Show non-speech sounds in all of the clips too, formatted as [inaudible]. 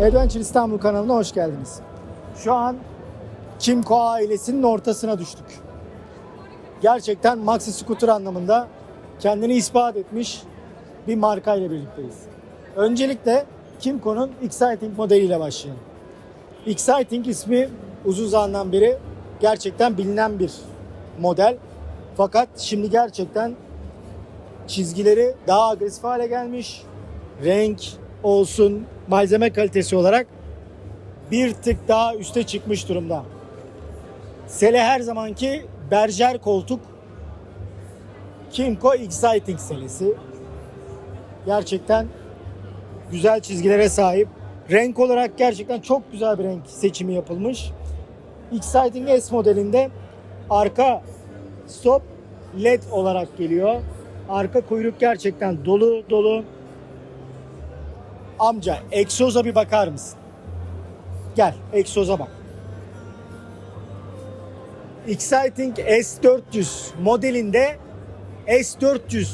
Adventure İstanbul kanalına hoş geldiniz. Şu an Kimco ailesinin ortasına düştük. Gerçekten maxi scooter anlamında kendini ispat etmiş bir marka ile birlikteyiz. Öncelikle Kimco'nun Exciting modeliyle başlayalım. Exciting ismi uzun zamandan beri gerçekten bilinen bir model. Fakat şimdi gerçekten çizgileri daha agresif hale gelmiş. Renk olsun, malzeme kalitesi olarak bir tık daha üste çıkmış durumda. Sele her zamanki berjer koltuk Kimco Exciting selesi. Gerçekten güzel çizgilere sahip. Renk olarak gerçekten çok güzel bir renk seçimi yapılmış. Exciting S modelinde arka stop led olarak geliyor. Arka kuyruk gerçekten dolu dolu. Amca egzoza bir bakar mısın? Gel egzoza bak. Exciting S400 modelinde S400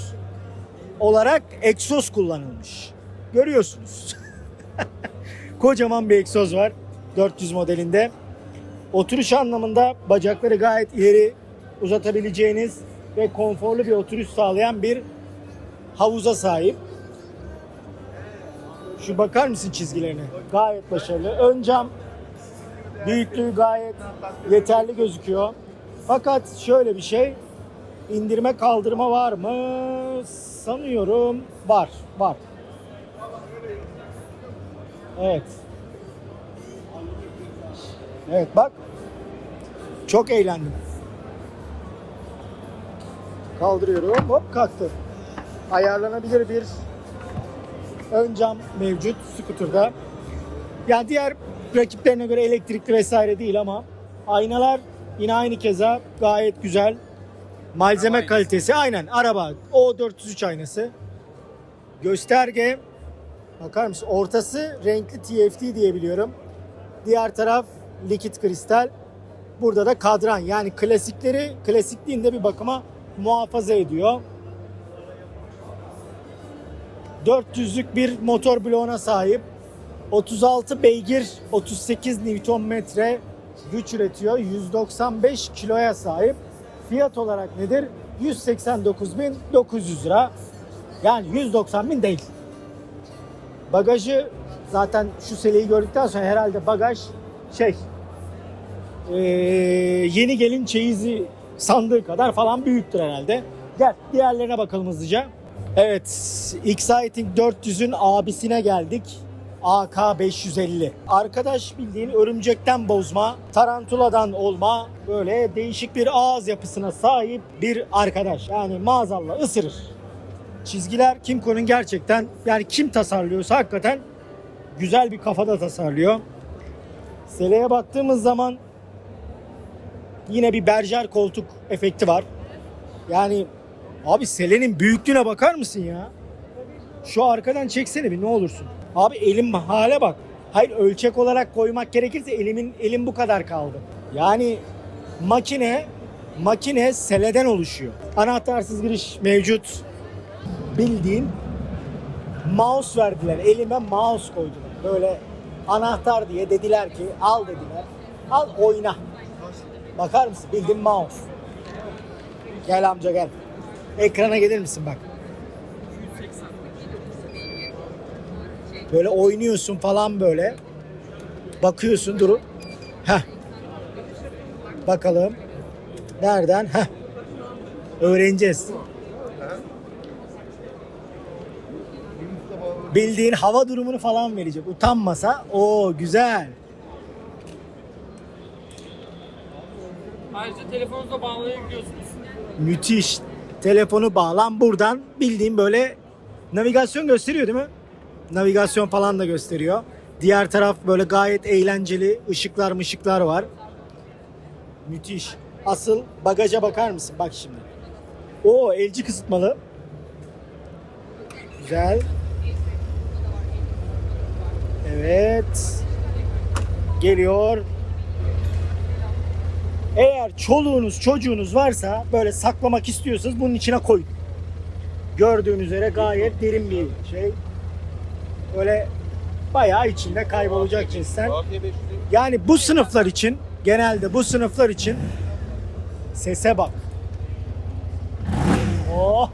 olarak egzoz kullanılmış. Görüyorsunuz. [laughs] Kocaman bir egzoz var 400 modelinde. Oturuş anlamında bacakları gayet ileri uzatabileceğiniz ve konforlu bir oturuş sağlayan bir havuza sahip. Şu bakar mısın çizgilerine? Gayet başarılı. Ön cam büyüklüğü gayet yeterli gözüküyor. Fakat şöyle bir şey. indirme kaldırma var mı? Sanıyorum var. Var. Evet. Evet bak. Çok eğlendim. Kaldırıyorum. Hop kalktı. Ayarlanabilir bir ön cam mevcut skuterda. Yani diğer rakiplerine göre elektrikli vesaire değil ama aynalar yine aynı keza gayet güzel. Malzeme Araba kalitesi aynen araba O403 aynası. Gösterge bakar mısın? Ortası renkli TFT diye biliyorum. Diğer taraf likit kristal. Burada da kadran yani klasikleri klasikliğinde bir bakıma muhafaza ediyor. 400'lük bir motor bloğuna sahip. 36 beygir, 38 Nm güç üretiyor. 195 kiloya sahip. Fiyat olarak nedir? 189.900 lira. Yani 190.000 değil. Bagajı zaten şu seleyi gördükten sonra herhalde bagaj şey ee, yeni gelin çeyizi sandığı kadar falan büyüktür herhalde. Gel diğerlerine bakalım hızlıca. Evet, Exciting 400'ün abisine geldik. AK 550. Arkadaş bildiğin örümcekten bozma, tarantuladan olma böyle değişik bir ağız yapısına sahip bir arkadaş. Yani maazallah ısırır. Çizgiler Kimco'nun gerçekten yani kim tasarlıyorsa hakikaten güzel bir kafada tasarlıyor. Sele'ye baktığımız zaman yine bir berjer koltuk efekti var. Yani abi Sele'nin büyüklüğüne bakar mısın ya? Şu arkadan çeksene bir ne olursun. Abi elim hale bak. Hayır ölçek olarak koymak gerekirse elimin elim bu kadar kaldı. Yani makine makine seleden oluşuyor. Anahtarsız giriş mevcut. Bildiğin mouse verdiler. Elime mouse koydular. Böyle anahtar diye dediler ki al dediler. Al oyna. Bakar mısın? Bildiğin mouse. Gel amca gel. Ekrana gelir misin bak. Böyle oynuyorsun falan böyle. Bakıyorsun durup. Heh. Bakalım. Nereden? Heh. Öğreneceğiz. Bildiğin hava durumunu falan verecek. Utanmasa. o güzel. Ayrıca telefonunuza bağlayabiliyorsunuz. Müthiş. Telefonu bağlan buradan bildiğin böyle navigasyon gösteriyor değil mi? Navigasyon falan da gösteriyor. Diğer taraf böyle gayet eğlenceli. ışıklar mışıklar var. Müthiş. Asıl bagaja bakar mısın? Bak şimdi. O elci kısıtmalı. Güzel. Evet. Geliyor. Eğer çoluğunuz çocuğunuz varsa böyle saklamak istiyorsanız bunun içine koyun. Gördüğünüz üzere gayet derin bir şey. Böyle bayağı içinde kaybolacak cinsten. Yani bu sınıflar için genelde bu sınıflar için sese bak. Oh.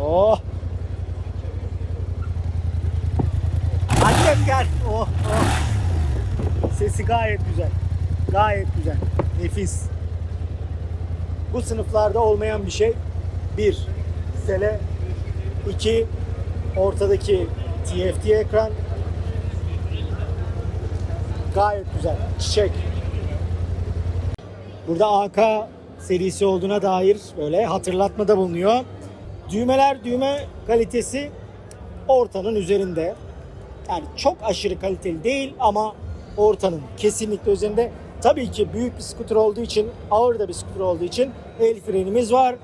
Oh. Annem gel. Oh, oh. Sesi gayet güzel. Gayet güzel. Nefis. Bu sınıflarda olmayan bir şey. Bir, sele. iki ortadaki TFT ekran. Gayet güzel. Çiçek. Burada AK serisi olduğuna dair böyle hatırlatmada bulunuyor. Düğmeler düğme kalitesi ortanın üzerinde. Yani çok aşırı kaliteli değil ama ortanın kesinlikle üzerinde. Tabii ki büyük bir scooter olduğu için, ağır da bir scooter olduğu için el frenimiz var.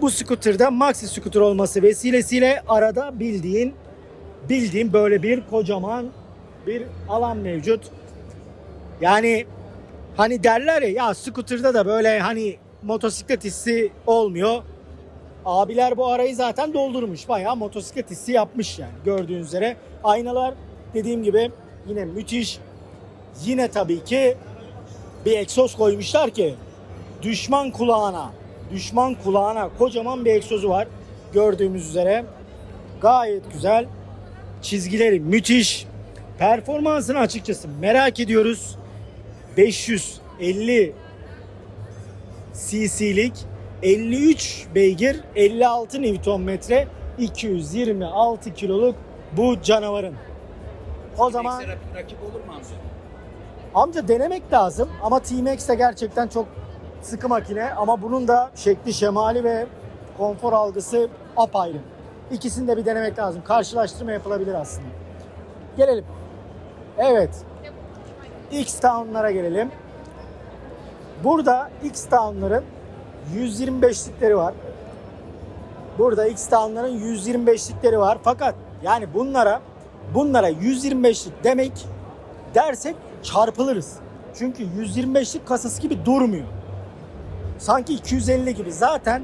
Bu scooter'da maxi scooter olması vesilesiyle arada bildiğin bildiğin böyle bir kocaman bir alan mevcut. Yani hani derler ya ya scooter'da da böyle hani motosiklet hissi olmuyor. Abiler bu arayı zaten doldurmuş. Bayağı motosiklet hissi yapmış yani gördüğünüz üzere. Aynalar dediğim gibi yine müthiş. Yine tabii ki bir egzoz koymuşlar ki düşman kulağına, düşman kulağına kocaman bir egzozu var gördüğümüz üzere. Gayet güzel. Çizgileri müthiş. Performansını açıkçası merak ediyoruz. 550 cc'lik 53 beygir 56 Nm 226 kiloluk bu canavarın. O zaman Rakip, olur mu? Amca denemek lazım ama T-Max de gerçekten çok sıkı makine ama bunun da şekli şemali ve konfor algısı apayrı. İkisini de bir denemek lazım. Karşılaştırma yapılabilir aslında. Gelelim. Evet. X-Town'lara gelelim. Burada X-Town'ların 125'likleri var. Burada X-Town'ların 125'likleri var. Fakat yani bunlara bunlara 125'lik demek dersek çarpılırız. Çünkü 125'lik kasası gibi durmuyor. Sanki 250 gibi. Zaten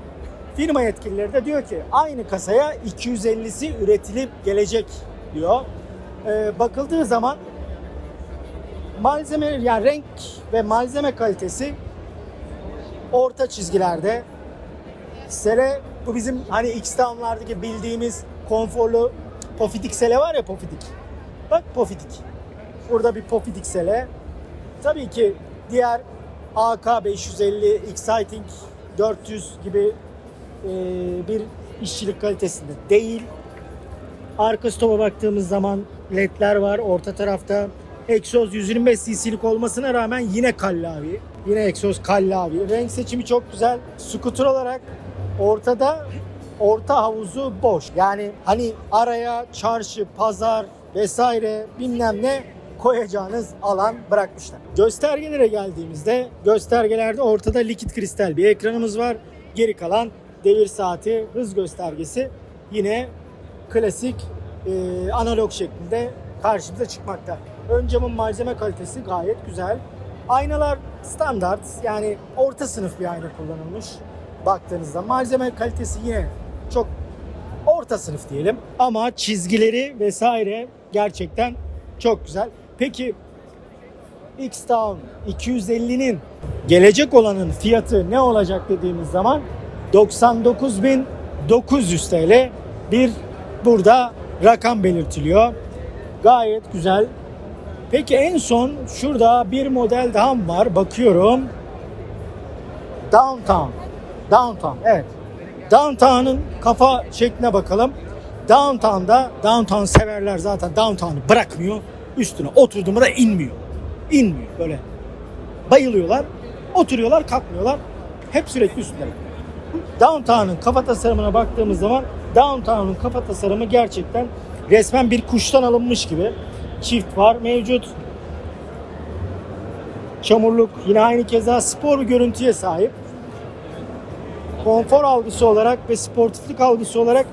firma yetkilileri de diyor ki aynı kasaya 250'si üretilip gelecek diyor. Ee, bakıldığı zaman malzeme yani renk ve malzeme kalitesi orta çizgilerde. Sele bu bizim hani X-Town'lardaki bildiğimiz konforlu Pofidik sele var ya Pofidik. Bak Pofidik. Burada bir Pofidik sele. Tabii ki diğer AK 550, Exciting 400 gibi e, bir işçilik kalitesinde değil. Arka stopa baktığımız zaman ledler var. Orta tarafta egzoz 125 cc'lik olmasına rağmen yine kallavi. Yine egzoz kallavi. Renk seçimi çok güzel. Scooter olarak ortada orta havuzu boş. Yani hani araya çarşı, pazar vesaire bilmem ne koyacağınız alan bırakmışlar. Göstergelere geldiğimizde göstergelerde ortada likit kristal bir ekranımız var. Geri kalan devir saati, hız göstergesi yine klasik e, analog şeklinde karşımıza çıkmakta. Ön camın malzeme kalitesi gayet güzel. Aynalar standart yani orta sınıf bir ayna kullanılmış baktığınızda. Malzeme kalitesi yine çok orta sınıf diyelim. Ama çizgileri vesaire gerçekten çok güzel. Peki X-Town 250'nin gelecek olanın fiyatı ne olacak dediğimiz zaman 99.900 TL bir burada rakam belirtiliyor. Gayet güzel. Peki en son şurada bir model daha var? Bakıyorum. Downtown. Downtown evet. Downtown'un kafa şekline bakalım. Downtown'da Downtown severler zaten Downtown'u bırakmıyor. Üstüne oturduğunda da inmiyor. İnmiyor böyle. Bayılıyorlar. Oturuyorlar kalkmıyorlar. Hep sürekli üstünde. Downtown'un kafa tasarımına baktığımız zaman Downtown'un kafa tasarımı gerçekten resmen bir kuştan alınmış gibi. Çift var mevcut. Çamurluk yine aynı keza spor bir görüntüye sahip. Konfor algısı olarak ve sportiflik algısı olarak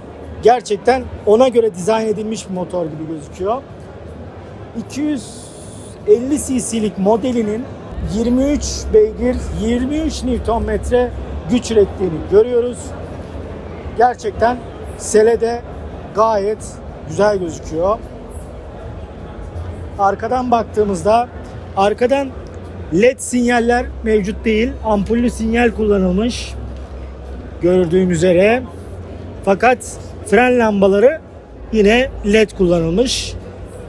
gerçekten ona göre dizayn edilmiş bir motor gibi gözüküyor. 250 cc'lik modelinin 23 beygir 23 Nm güç ürettiğini görüyoruz. Gerçekten selede gayet güzel gözüküyor. arkadan baktığımızda arkadan led sinyaller mevcut değil. Ampullü sinyal kullanılmış. Gördüğüm üzere. Fakat fren lambaları yine led kullanılmış.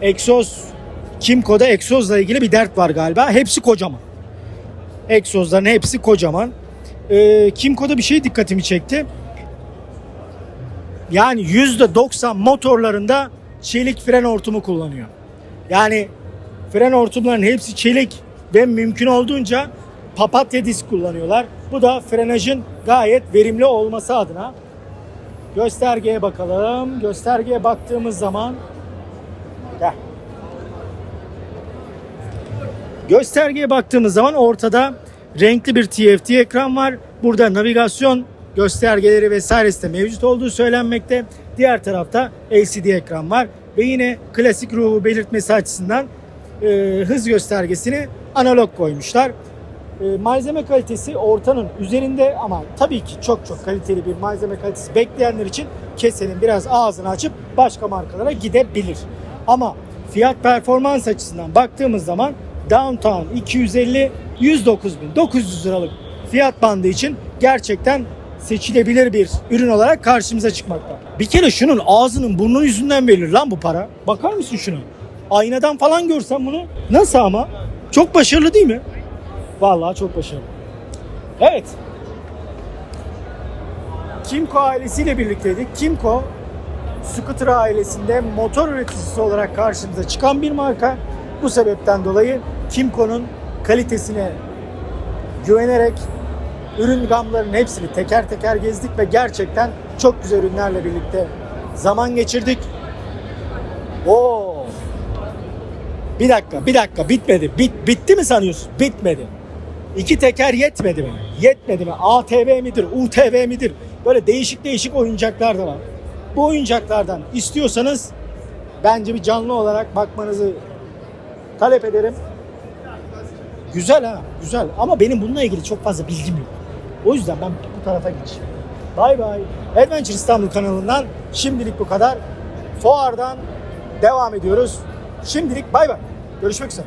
Egzoz Kimco'da egzozla ilgili bir dert var galiba. Hepsi kocaman. Egzozların hepsi kocaman. Ee, Kimco'da bir şey dikkatimi çekti. Yani %90 motorlarında çelik fren hortumu kullanıyor. Yani fren hortumlarının hepsi çelik ve mümkün olduğunca papatya disk kullanıyorlar. Bu da frenajın gayet verimli olması adına. Göstergeye bakalım. Göstergeye baktığımız zaman Gel. Göstergeye baktığımız zaman ortada renkli bir TFT ekran var. Burada navigasyon göstergeleri vesairesi de mevcut olduğu söylenmekte. Diğer tarafta LCD ekran var ve yine klasik ruhu belirtmesi açısından e, hız göstergesini analog koymuşlar. E, malzeme kalitesi ortanın üzerinde ama tabii ki çok çok kaliteli bir malzeme kalitesi bekleyenler için kesenin biraz ağzını açıp başka markalara gidebilir. Ama fiyat performans açısından baktığımız zaman Downtown 250 109.900 liralık fiyat bandı için gerçekten seçilebilir bir ürün olarak karşımıza çıkmakta. Bir kere şunun ağzının burnu yüzünden verilir lan bu para. Bakar mısın şunu? Aynadan falan görsem bunu. Nasıl ama? Çok başarılı değil mi? Vallahi çok başarılı. Evet. Kimco ailesiyle birlikteydik. Kimco Scooter ailesinde motor üreticisi olarak karşımıza çıkan bir marka. Bu sebepten dolayı Kimco'nun kalitesine güvenerek ürün gamlarının hepsini teker teker gezdik ve gerçekten çok güzel ürünlerle birlikte zaman geçirdik. Oo. Bir dakika, bir dakika bitmedi. Bit, bitti mi sanıyorsun? Bitmedi. İki teker yetmedi mi? Yetmedi mi? ATV midir? UTV midir? Böyle değişik değişik oyuncaklar da var. Bu oyuncaklardan istiyorsanız bence bir canlı olarak bakmanızı talep ederim. Güzel ha, güzel. Ama benim bununla ilgili çok fazla bilgim yok. O yüzden ben bu tarafa geçeyim. Bay bay. Adventure İstanbul kanalından şimdilik bu kadar. Fuardan devam ediyoruz. Şimdilik bay bay. Görüşmek üzere.